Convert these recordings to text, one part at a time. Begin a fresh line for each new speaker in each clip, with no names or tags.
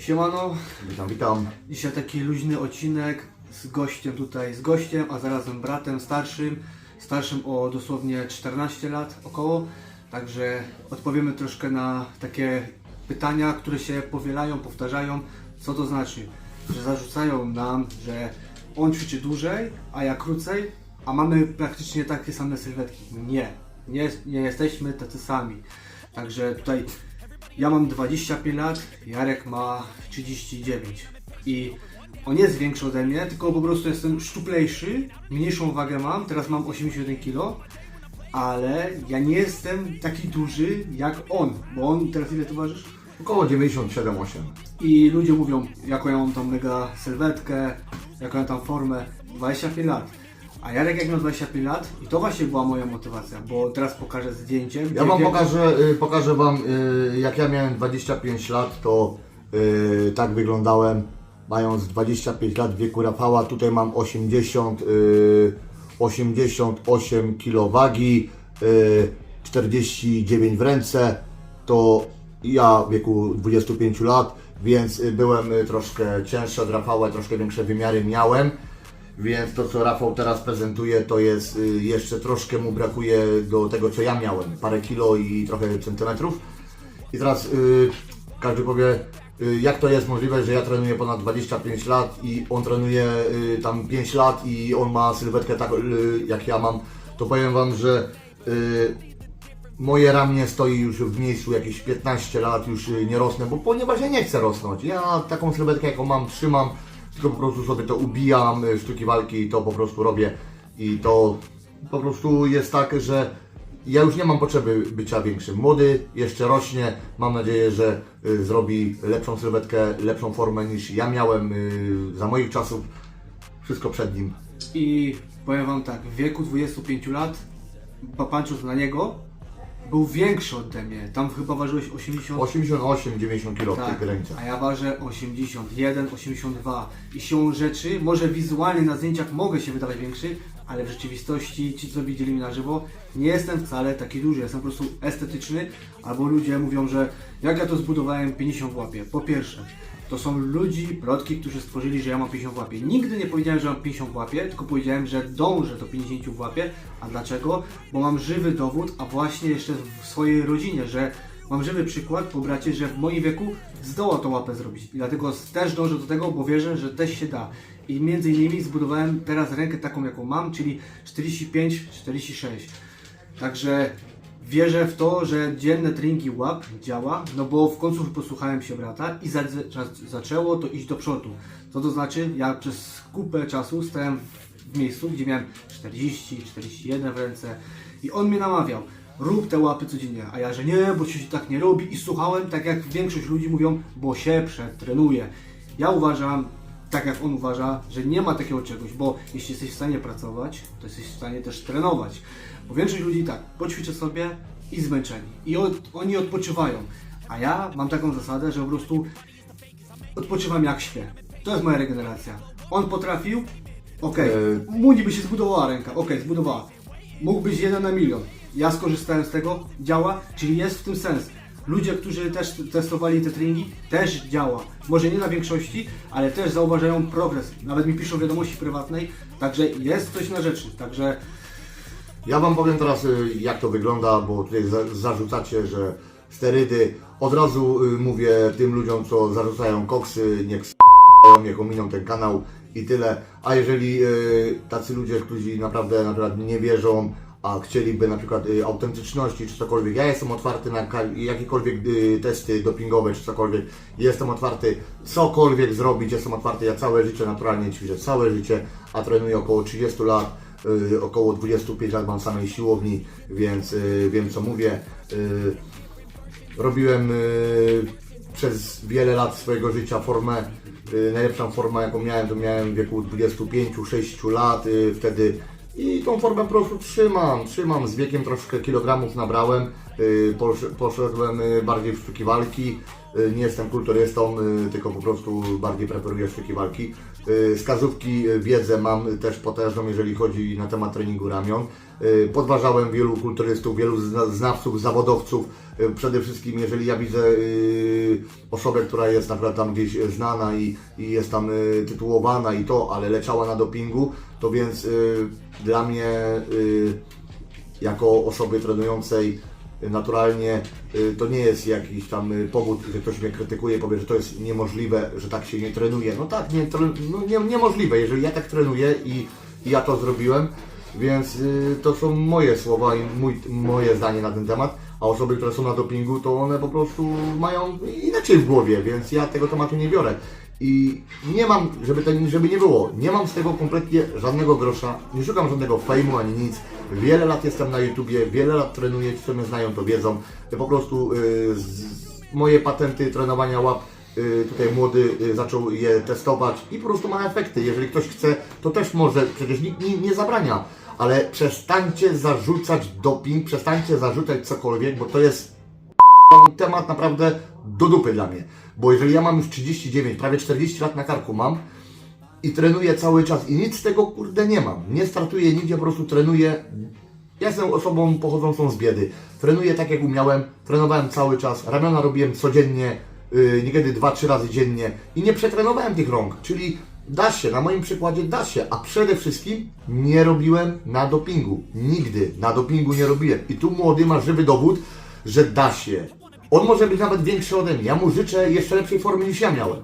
Siemano,
Witam, witam.
dzisiaj taki luźny odcinek z gościem tutaj, z gościem, a zarazem bratem starszym, starszym o dosłownie 14 lat około, także odpowiemy troszkę na takie pytania, które się powielają, powtarzają, co to znaczy, że zarzucają nam, że on ćwiczy dłużej, a ja krócej, a mamy praktycznie takie same sylwetki. Nie, nie, nie jesteśmy tacy sami, także tutaj ja mam 25 lat, Jarek ma 39 i on jest większy ode mnie, tylko po prostu jestem szczuplejszy, mniejszą wagę mam, teraz mam 81 kg, ale ja nie jestem taki duży jak on, bo on teraz ile ty ważysz?
Około 97-8.
I ludzie mówią, jaką ja mam tam mega sylwetkę, jaką ja tam formę, 25 lat. A Jarek jak miał 25 lat i to właśnie była moja motywacja, bo teraz pokażę zdjęcie.
Ja wam pokażę, y, pokażę wam, y, jak ja miałem 25 lat, to y, tak wyglądałem, mając 25 lat w wieku Rafała. Tutaj mam 80, y, 88 kg wagi, y, 49 w ręce. To ja w wieku 25 lat, więc y, byłem y, troszkę cięższy od Rafała, troszkę większe wymiary miałem. Więc to, co Rafał teraz prezentuje, to jest y, jeszcze troszkę mu brakuje do tego, co ja miałem. Parę kilo i trochę centymetrów. I teraz y, każdy powie, y, jak to jest możliwe, że ja trenuję ponad 25 lat i on trenuje tam 5 lat i on ma sylwetkę tak, jak ja mam. To powiem Wam, że moje ramię stoi już w miejscu jakieś 15 lat, już nie rosnę, bo ponieważ ja nie chcę rosnąć. Ja taką sylwetkę jaką mam, trzymam, tylko po prostu sobie to ubijam, y, sztuki walki i to po prostu robię. I to po prostu jest tak, że ja już nie mam potrzeby bycia większym. Młody jeszcze rośnie, mam nadzieję, że y, zrobi lepszą sylwetkę, lepszą formę niż ja miałem y, za moich czasów. Wszystko przed nim.
I powiem wam tak, w wieku 25 lat, patrząc na niego, był większy ode mnie. Tam chyba ważyłeś 80.
88-90 kg w
Tak,
tych granicach.
a ja ważę 81, 82 i siłą rzeczy, może wizualnie na zdjęciach mogę się wydawać większy, ale w rzeczywistości ci co widzieli mnie na żywo, nie jestem wcale taki duży, jestem po prostu estetyczny, albo ludzie mówią, że jak ja to zbudowałem 50 w łapie. Po pierwsze, to są ludzi, plotki, którzy stworzyli, że ja mam 50 w łapie. Nigdy nie powiedziałem, że mam 50 w łapie, tylko powiedziałem, że dążę do 50 w łapie. A dlaczego? Bo mam żywy dowód, a właśnie jeszcze w swojej rodzinie, że Mam żywy przykład po bracie, że w moim wieku zdołał tą łapę zrobić. I dlatego też dążę do tego, bo wierzę, że też się da. I między innymi zbudowałem teraz rękę taką, jaką mam, czyli 45-46. Także wierzę w to, że dzienne treningi łap działa, no bo w końcu posłuchałem się brata i za, za, zaczęło to iść do przodu. Co to znaczy? Ja przez kupę czasu stałem w miejscu, gdzie miałem 40, 41 w ręce i on mnie namawiał. Rób te łapy codziennie, a ja, że nie, bo się tak nie robi i słuchałem, tak jak większość ludzi mówią, bo się przetrenuje. Ja uważam, tak jak on uważa, że nie ma takiego czegoś, bo jeśli jesteś w stanie pracować, to jesteś w stanie też trenować. Bo większość ludzi tak, poćwiczę sobie i zmęczeni. I od, oni odpoczywają. A ja mam taką zasadę, że po prostu odpoczywam jak śpię. To jest moja regeneracja. On potrafił, okej,
E-
mu niby się zbudowała ręka, okej, zbudowała. Mógł być jeden na milion. Ja skorzystałem z tego, działa, czyli jest w tym sens. Ludzie, którzy też testowali te treningi, też działa. Może nie na większości, ale też zauważają progres. Nawet mi piszą wiadomości prywatnej, także jest coś na rzeczy. Także
Ja Wam powiem teraz, y, jak to wygląda, bo tutaj za- zarzucacie, że sterydy. Od razu y, mówię tym ludziom, co zarzucają koksy, niech s***ają, niech ominą ten kanał i tyle. A jeżeli y, tacy ludzie, którzy naprawdę, naprawdę nie wierzą, a chcieliby na przykład y, autentyczności czy cokolwiek, ja jestem otwarty na jakiekolwiek y, testy dopingowe czy cokolwiek, jestem otwarty cokolwiek zrobić, jestem otwarty, ja całe życie naturalnie ćwiczę, całe życie, a trenuję około 30 lat, y, około 25 lat mam samej siłowni, więc y, wiem co mówię. Y, robiłem y, przez wiele lat swojego życia formę, y, najlepszą formę jaką miałem, to miałem w wieku 25-6 lat. Y, wtedy i tą formę po prostu trzymam, trzymam, z wiekiem troszkę kilogramów nabrałem, y, posz- poszedłem y, bardziej w sztuki walki. Y, Nie jestem kulturystą, tylko po prostu bardziej preferuję sztuki walki. Y, Wskazówki, y, wiedzę mam też potężną, jeżeli chodzi na temat treningu ramion. Y, Podważałem wielu kulturystów, wielu zna- znawców, zawodowców. Przede wszystkim, jeżeli ja widzę osobę, która jest naprawdę tam gdzieś znana i, i jest tam tytułowana i to, ale leciała na dopingu, to więc dla mnie jako osoby trenującej naturalnie y, to nie jest jakiś tam y, powód, że ktoś mnie krytykuje powie, że to jest niemożliwe, że tak się nie trenuje. No tak, nie, no nie, niemożliwe, jeżeli ja tak trenuję i, i ja to zrobiłem, więc y, to są moje słowa i mój, moje zdanie na ten temat, a osoby, które są na dopingu, to one po prostu mają inaczej w głowie, więc ja tego tematu nie biorę. I nie mam, żeby, to, żeby nie było, nie mam z tego kompletnie żadnego grosza, nie szukam żadnego fejmu ani nic. Wiele lat jestem na YouTubie, wiele lat trenuję, ci co mnie znają to wiedzą. Po prostu y, z, moje patenty trenowania łap y, tutaj młody y, zaczął je testować i po prostu ma efekty. Jeżeli ktoś chce, to też może, przecież nikt nie, nie zabrania. Ale przestańcie zarzucać doping, przestańcie zarzucać cokolwiek, bo to jest temat naprawdę do dupy dla mnie. Bo jeżeli ja mam już 39, prawie 40 lat na karku mam i trenuję cały czas i nic z tego kurde nie mam. Nie startuję nigdzie, po prostu trenuję. Ja jestem osobą pochodzącą z biedy. Trenuję tak jak umiałem, trenowałem cały czas, ramiona robiłem codziennie, yy, niekiedy 2-3 razy dziennie i nie przetrenowałem tych rąk, czyli da się, na moim przykładzie da się, a przede wszystkim nie robiłem na dopingu. Nigdy na dopingu nie robiłem. I tu młody ma żywy dowód, że da się. On może być nawet większy ode mnie. Ja mu życzę jeszcze lepszej formy niż ja miałem.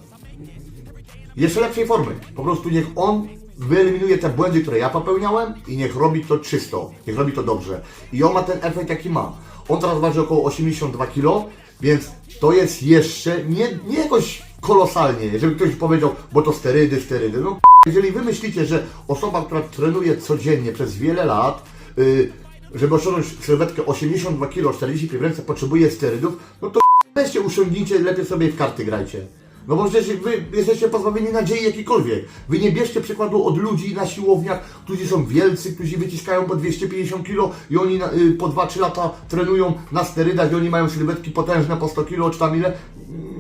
Jeszcze lepszej formy. Po prostu niech on wyeliminuje te błędy, które ja popełniałem i niech robi to czysto. Niech robi to dobrze. I on ma ten efekt, jaki ma. On teraz waży około 82 kg, więc to jest jeszcze nie, nie jakoś kolosalnie, żeby ktoś powiedział, bo to sterydy, sterydy. No, jeżeli wy myślicie, że osoba, która trenuje codziennie przez wiele lat, yy, żeby osiągnąć sylwetkę 82 kg, 45 ręce, potrzebuje sterydów, no to weźcie, usiągnijcie, lepiej sobie w karty grajcie. No bo przecież wy jesteście pozbawieni nadziei jakiejkolwiek. Wy nie bierzcie przykładu od ludzi na siłowniach, którzy są wielcy, którzy wyciskają po 250 kg i oni na, y, po 2-3 lata trenują na sterydach i oni mają sylwetki potężne po 100 kg czy tam ile.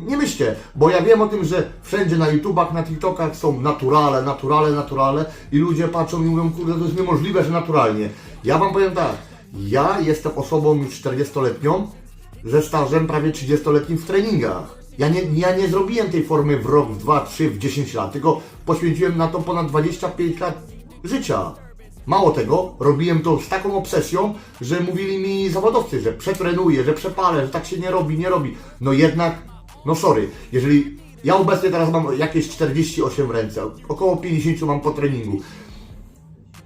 Nie myślcie, bo ja wiem o tym, że wszędzie na YouTubach, na TikTokach są naturale, naturale, naturale i ludzie patrzą i mówią, kurde, to jest niemożliwe, że naturalnie. Ja wam powiem tak, ja jestem osobą już 40-letnią, ze stażem prawie 30-letnim w treningach. Ja nie, ja nie zrobiłem tej formy w rok, w 2, 3, w 10 lat, tylko poświęciłem na to ponad 25 lat życia. Mało tego, robiłem to z taką obsesją, że mówili mi zawodowcy, że przetrenuję, że przepalę, że tak się nie robi, nie robi. No jednak, no sorry, jeżeli ja obecnie teraz mam jakieś 48 ręce, około 50 mam po treningu.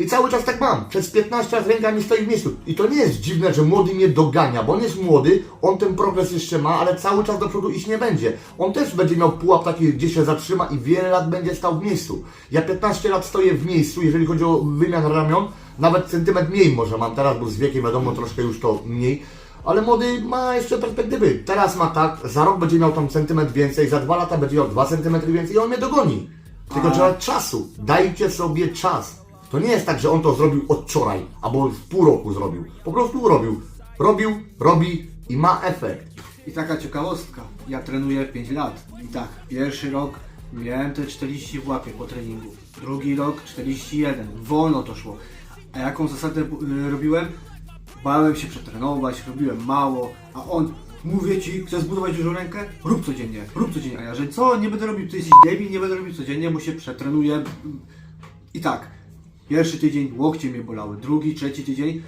I cały czas tak mam. Przez 15 lat ręka mi stoi w miejscu. I to nie jest dziwne, że młody mnie dogania, bo on jest młody, on ten progres jeszcze ma, ale cały czas do przodu iść nie będzie. On też będzie miał pułap taki, gdzie się zatrzyma i wiele lat będzie stał w miejscu. Ja 15 lat stoję w miejscu, jeżeli chodzi o wymian ramion, nawet centymetr mniej może mam teraz, bo z wiekiem wiadomo troszkę już to mniej. Ale młody ma jeszcze perspektywy. Teraz ma tak, za rok będzie miał tam centymetr więcej, za dwa lata będzie miał 2 centymetry więcej i on mnie dogoni. Tylko
A-
trzeba czasu. Dajcie sobie czas. To nie jest tak, że on to zrobił od wczoraj, albo w pół roku zrobił. Po prostu robił. Robił, robi i ma efekt.
I taka ciekawostka. Ja trenuję 5 lat. I tak, pierwszy rok miałem te 40 w łapie po treningu. Drugi rok 41. Wolno to szło. A jaką zasadę y, robiłem? Bałem się przetrenować, robiłem mało, a on Mówię ci, chcesz zbudować dużą rękę? Rób codziennie, rób codziennie. A ja, że co, nie będę robił, ty jesteś debil, nie będę robił codziennie, bo się przetrenuję. I tak, pierwszy tydzień łokcie mnie bolały, drugi, trzeci tydzień.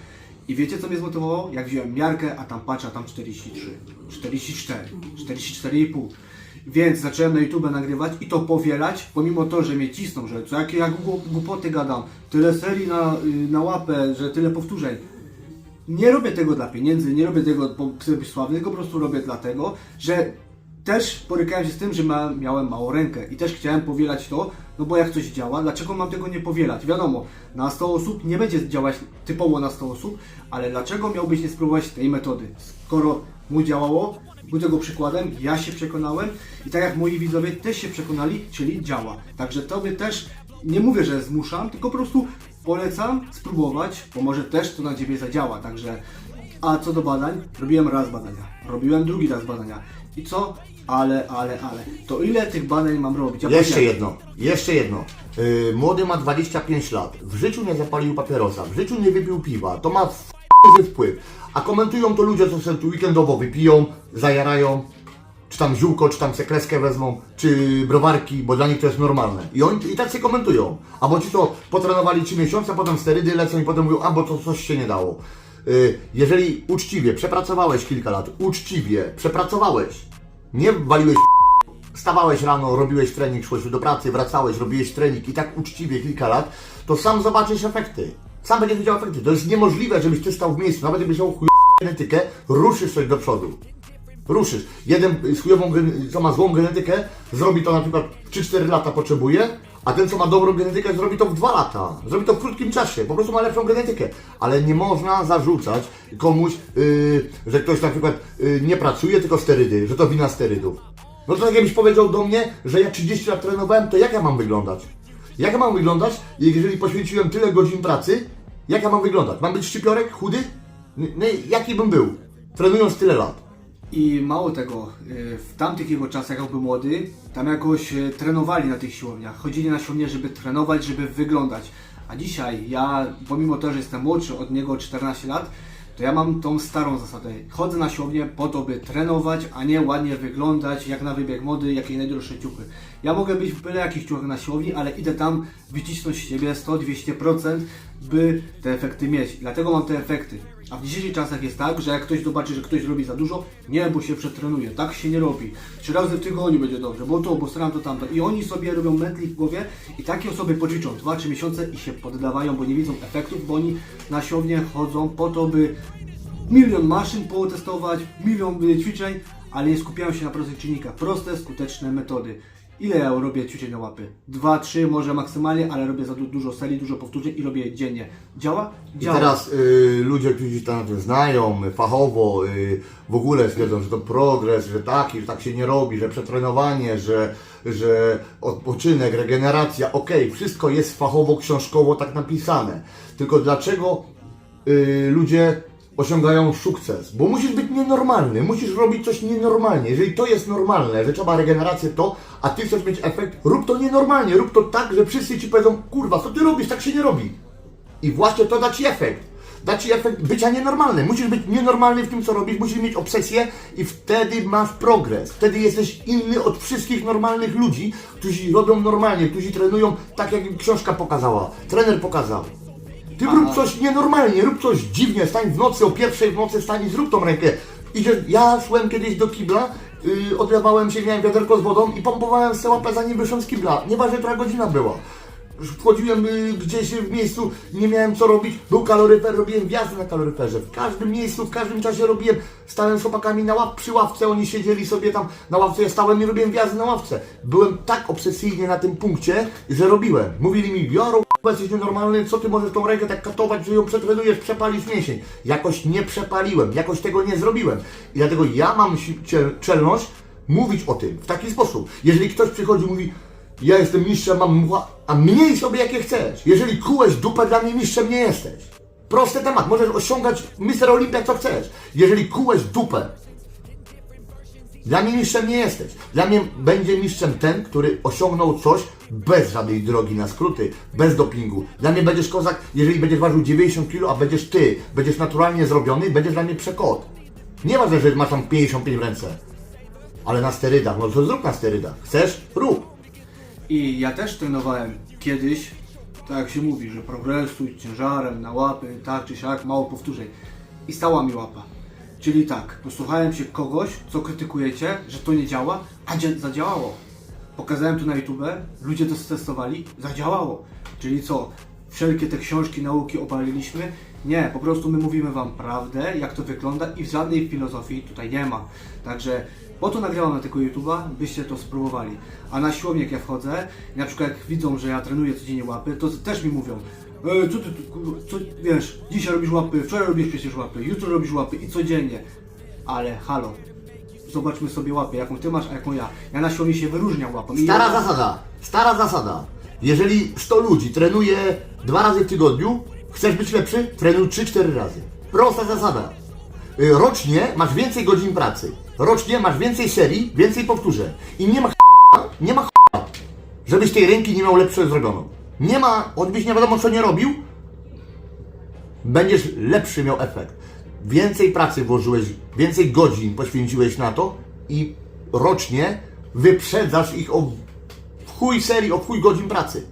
I wiecie co mnie zmotywowało? Jak wziąłem miarkę, a tam patrzę, a tam 43, 44, 44,5. Więc zacząłem na YouTube nagrywać i to powielać, pomimo to, że mnie cisną, że co jakie ja głup- głupoty gadam, tyle serii na, na łapę, że tyle powtórzeń. Nie robię tego dla pieniędzy, nie robię tego, bo chcę być sławny, tylko po prostu robię dlatego, że też borykałem się z tym, że ma, miałem małą rękę i też chciałem powielać to, no bo jak coś działa, dlaczego mam tego nie powielać? Wiadomo, na 100 osób nie będzie działać typowo na 100 osób, ale dlaczego miałbyś nie spróbować tej metody? Skoro mu działało, był tego przykładem, ja się przekonałem i tak jak moi widzowie też się przekonali, czyli działa. Także tobie też nie mówię, że zmuszam, tylko po prostu polecam spróbować, bo może też to na ciebie zadziała. Także A co do badań, robiłem raz badania, robiłem drugi raz badania. I co? Ale, ale, ale. To ile tych badań mam robić? Ja
Jeszcze
powiedziałem-
jedno, jeszcze jedno. Yy, młody ma 25 lat, w życiu nie zapalił papierosa, w życiu nie wypił piwa, to ma f***y wpływ. A komentują to ludzie, co sobie tu weekendowo wypiją, zajarają, czy tam ziółko, czy tam sekreskę wezmą, czy browarki, bo dla nich to jest normalne. I oni i tak się komentują. Albo ci to potrenowali 3 miesiące, potem sterydy lecą i potem mówią, a bo to coś się nie dało. Yy, jeżeli uczciwie przepracowałeś kilka lat, uczciwie przepracowałeś, nie waliłeś Wstawałeś rano, robiłeś trening, szłeś do pracy, wracałeś, robiłeś trening i tak uczciwie kilka lat, to sam zobaczysz efekty. Sam będziesz widział efekty. To jest niemożliwe, żebyś ty stał w miejscu, nawet jakbyś miał chuj genetykę, ruszysz coś do przodu. Ruszysz. Jeden z chujową, co ma złą genetykę, zrobi to na przykład 3-4 lata potrzebuje, a ten, co ma dobrą genetykę, zrobi to w 2 lata. Zrobi to w krótkim czasie, po prostu ma lepszą genetykę. Ale nie można zarzucać komuś, yy, że ktoś na przykład yy, nie pracuje, tylko sterydy, że to wina sterydów. No to tak jakbyś powiedział do mnie, że ja 30 lat trenowałem, to jak ja mam wyglądać? Jak ja mam wyglądać, jeżeli poświęciłem tyle godzin pracy, jak ja mam wyglądać? Mam być szczypiorek, chudy? No jaki bym był, trenując tyle lat?
I mało tego, y, w tamtych jego czasach, jak był młody, tam jakoś y, trenowali na tych siłowniach. Chodzili na siłownię, żeby trenować, żeby wyglądać. A dzisiaj ja, pomimo to, że jestem młodszy od niego o 14 lat, to ja mam tą starą zasadę. Chodzę na siłownię po to, by trenować, a nie ładnie wyglądać, jak na wybieg mody, jakie najdroższe ciuchy. Ja mogę być w byle jakich ciuchach na siłowni, ale idę tam wycisnąć z siebie 100-200%, by te efekty mieć. Dlatego mam te efekty. A w dzisiejszych czasach jest tak, że jak ktoś zobaczy, że ktoś robi za dużo, nie, bo się przetrenuje. Tak się nie robi. Trzy razy w tygodniu będzie dobrze, bo to, bo staram to tamto. I oni sobie robią mętli w głowie i takie osoby poćwiczą 2-3 miesiące i się poddawają, bo nie widzą efektów, bo oni na siłownię chodzą po to, by milion maszyn potestować, milion y, ćwiczeń, ale nie skupiają się na prostych czynnikach. Proste, skuteczne metody. Ile ja robię ćwiczeń na łapy? Dwa, trzy, może maksymalnie, ale robię za du- dużo serii, dużo powtórzeń i robię dziennie. Działa?
I
Działa.
teraz y, ludzie, którzy się tym znają, y, fachowo, y, w ogóle stwierdzą, że to progres, że taki, że tak się nie robi, że przetrenowanie, że, że odpoczynek, regeneracja, okej, wszystko jest fachowo, książkowo tak napisane. Tylko dlaczego y, ludzie osiągają sukces? Bo musisz być nienormalny, musisz robić coś nienormalnie. Jeżeli to jest normalne, że trzeba regenerację to, a ty chcesz mieć efekt, rób to nienormalnie, rób to tak, że wszyscy ci powiedzą, kurwa, co ty robisz, tak się nie robi. I właśnie to da Ci efekt. Da Ci efekt bycia nienormalnym. Musisz być nienormalny w tym, co robisz, musisz mieć obsesję i wtedy masz progres. Wtedy jesteś inny od wszystkich normalnych ludzi, którzy robią normalnie, którzy trenują tak, jak im książka pokazała, trener pokazał. Ty rób coś nienormalnie, rób coś dziwnie, stań w nocy, o pierwszej w nocy stań i zrób tą rękę. Idziesz, ja szłem kiedyś do kibla, yy, odlewałem się, miałem wiaderko z wodą i pompowałem sobie łapę zanim wyszłem z kibla. Nieważne, która godzina była. Wchodziłem y, gdzieś w miejscu, nie miałem co robić, był kaloryfer, robiłem wjazdy na kaloryferze. W każdym miejscu, w każdym czasie robiłem, stałem z chłopakami na łap, przy ławce, oni siedzieli sobie tam na ławce, ja stałem i robiłem wjazdy na ławce. Byłem tak obsesyjnie na tym punkcie, że robiłem. Mówili mi, biorą, jesteś nienormalny, co ty możesz tą rękę tak katować, że ją przetrenujesz, przepalisz mięsień. Jakoś nie przepaliłem, jakoś tego nie zrobiłem. I dlatego ja mam czelność mówić o tym w taki sposób. Jeżeli ktoś przychodzi i mówi, ja jestem mistrzem, mam mła, a mniej sobie jakie chcesz. Jeżeli kułeś dupę, dla mnie mistrzem nie jesteś. Prosty temat, możesz osiągać Mister Olimpia co chcesz. Jeżeli kułeś dupę, dla mnie mistrzem nie jesteś. Dla mnie będzie mistrzem ten, który osiągnął coś bez żadnej drogi na skróty, bez dopingu. Dla mnie będziesz kozak, jeżeli będziesz ważył 90 kg, a będziesz ty, będziesz naturalnie zrobiony, będziesz dla mnie przekot. Nieważne, że masz tam 55 w ręce. Ale na sterydach, no to zrób na sterydach. Chcesz? Rób.
I ja też trenowałem kiedyś, tak jak się mówi, że progresuj ciężarem na łapy, tak czy siak, mało powtórzeń. I stała mi łapa. Czyli tak, posłuchałem się kogoś, co krytykujecie, że to nie działa, a dzia- zadziałało. Pokazałem to na YouTube, ludzie to stestowali, zadziałało. Czyli co, wszelkie te książki, nauki obaliliśmy? Nie, po prostu my mówimy Wam prawdę, jak to wygląda i żadnej filozofii tutaj nie ma. Także po to nagrywam na tego YouTube'a, byście to spróbowali. A na siłownię jak ja wchodzę, na przykład jak widzą, że ja trenuję codziennie łapy, to też mi mówią e, co ty, tu, kurwa, co, wiesz, dzisiaj robisz łapy, wczoraj robisz przecież łapy, jutro robisz łapy i codziennie. Ale halo, zobaczmy sobie łapy, jaką ty masz, a jaką ja. Ja na siłowni się wyróżniam łapą. I
Stara
ja-
zasada, stara zasada. Jeżeli 100 ludzi trenuje dwa razy w tygodniu, chcesz być lepszy? Trenuj 3-4 razy. Prosta zasada. y, rocznie masz więcej godzin pracy. Rocznie masz więcej serii, więcej powtórzeń. I nie ma ch**a, nie ma ch**a, żebyś tej ręki nie miał lepsze zrobioną. Nie ma, choćbyś nie wiadomo co nie robił, będziesz lepszy miał efekt. Więcej pracy włożyłeś, więcej godzin poświęciłeś na to i rocznie wyprzedzasz ich o chuj serii, o chuj godzin pracy.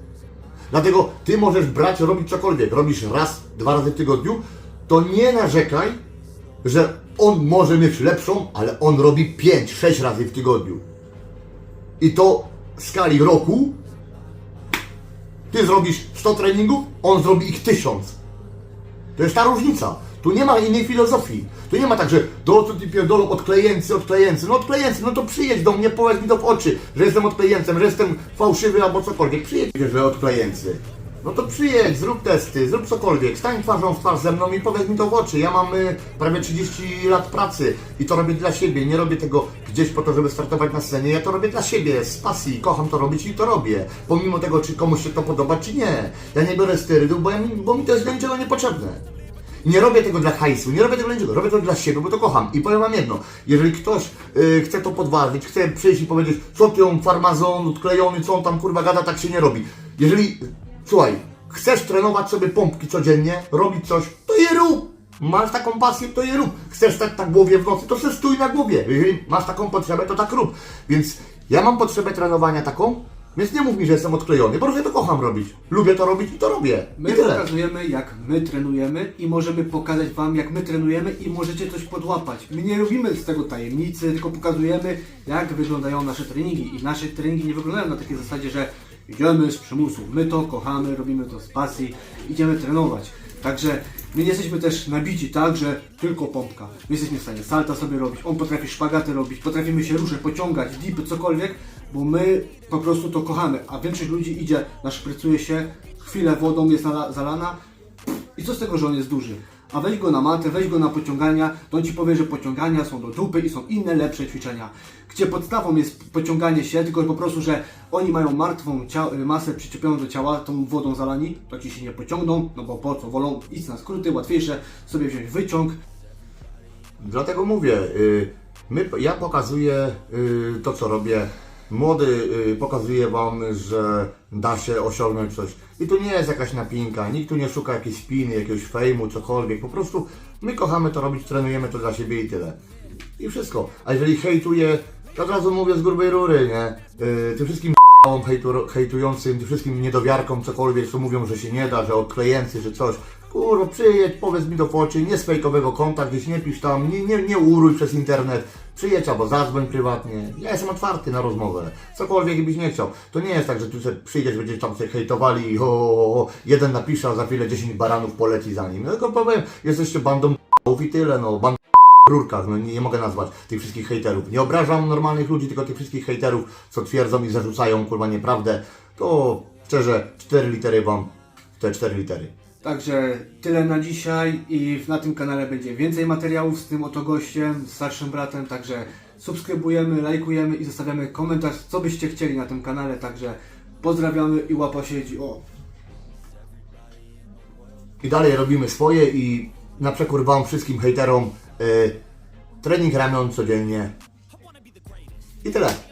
Dlatego ty możesz brać, robić cokolwiek. Robisz raz, dwa razy w tygodniu, to nie narzekaj, że on może mieć lepszą, ale on robi 5, 6 razy w tygodniu. I to w skali roku ty zrobisz 100 treningów, on zrobi ich 1000. To jest ta różnica. Tu nie ma innej filozofii. Tu nie ma tak, że do co ty pierdolą odklejency, odklejency. No odklejency, no to przyjedź do mnie, powiedz mi to w oczy, że jestem odklejencem, że jestem fałszywy albo cokolwiek. Przyjedź, że odklejency. No to przyjedź, zrób testy, zrób cokolwiek, stań twarzą w twarz ze mną i powiedz mi to w oczy. Ja mam y, prawie 30 lat pracy i to robię dla siebie. Nie robię tego gdzieś po to, żeby startować na scenie. Ja to robię dla siebie, z pasji. Kocham to robić i to robię. Pomimo tego, czy komuś się to podoba, czy nie. Ja nie biorę sterydów, bo, ja, bo mi to jest do niczego niepotrzebne. Nie robię tego dla hajsu, nie robię tego dla niczego, robię to dla siebie, bo to kocham. I powiem wam jedno, jeżeli ktoś y, chce to podważyć, chce przyjść i powiedzieć, co ty on farmazon, odklejony, co on tam kurwa gada, tak się nie robi. Jeżeli, słuchaj, chcesz trenować sobie pompki codziennie, robić coś, to je rób. Masz taką pasję, to je rób. Chcesz stać na głowie w nocy, to se stój na głowie. Jeżeli masz taką potrzebę, to tak rób. Więc ja mam potrzebę trenowania taką, więc nie mów mi, że jestem odklejony, bo ja to kocham robić. Lubię to robić i to robię.
My
I tyle.
pokazujemy, jak my trenujemy i możemy pokazać Wam, jak my trenujemy i możecie coś podłapać. My nie robimy z tego tajemnicy, tylko pokazujemy, jak wyglądają nasze treningi. I nasze treningi nie wyglądają na takiej zasadzie, że idziemy z przymusu. My to kochamy, robimy to z pasji, idziemy trenować. Także my nie jesteśmy też nabici tak, że tylko pompka. My jesteśmy w stanie salta sobie robić, on potrafi szpagaty robić, potrafimy się ruszać, pociągać, dipy, cokolwiek, bo my po prostu to kochamy, a większość ludzi idzie, naszprycuje się, chwilę wodą jest zalana i co z tego, że on jest duży? A weź go na matę, weź go na pociągania, to on ci powie, że pociągania są do dupy i są inne, lepsze ćwiczenia. Gdzie podstawą jest pociąganie się, tylko po prostu, że oni mają martwą masę przyczepioną do ciała, tą wodą zalani, to ci się nie pociągną, no bo po co, wolą iść na skróty, łatwiejsze, sobie wziąć wyciąg,
Dlatego mówię, y, my, ja pokazuję y, to, co robię. Młody y, pokazuje Wam, że da się osiągnąć coś. I to nie jest jakaś napinka, nikt tu nie szuka jakiejś spiny, jakiegoś fejmu, cokolwiek. Po prostu my kochamy to robić, trenujemy to dla siebie i tyle. I wszystko. A jeżeli hejtuje, to od razu mówię z grubej rury, nie? Yy, tym wszystkim hejtu, hejtującym, tym wszystkim niedowiarkom, cokolwiek, co mówią, że się nie da, że odklejency, że coś. Kurwa, przyjedź, powiedz mi to w oczy, nie z fejkowego konta, gdzieś nie pisz tam, nie, nie, nie uruj przez internet. Przyjedź albo zadzwoń prywatnie. Ja jestem otwarty na rozmowę. Cokolwiek byś nie chciał. To nie jest tak, że tu sobie przyjdziesz, będziesz tam sobie hejtowali i ho, ho, ho, jeden napisze, a za chwilę 10 baranów poleci za nim. Ja tylko powiem, jesteście bandą i tyle, no. Bandą rurkach, no nie, nie mogę nazwać tych wszystkich hejterów. Nie obrażam normalnych ludzi, tylko tych wszystkich hejterów, co twierdzą i zarzucają kurwa nieprawdę. To szczerze, cztery litery wam, te cztery litery.
Także tyle na dzisiaj i na tym kanale będzie więcej materiałów z tym oto gościem, z starszym bratem, także subskrybujemy, lajkujemy i zostawiamy komentarz, co byście chcieli na tym kanale, także pozdrawiamy i łapa siedzi. O!
I dalej robimy swoje i na przekór wam wszystkim hejterom y, trening ramion codziennie. I tyle.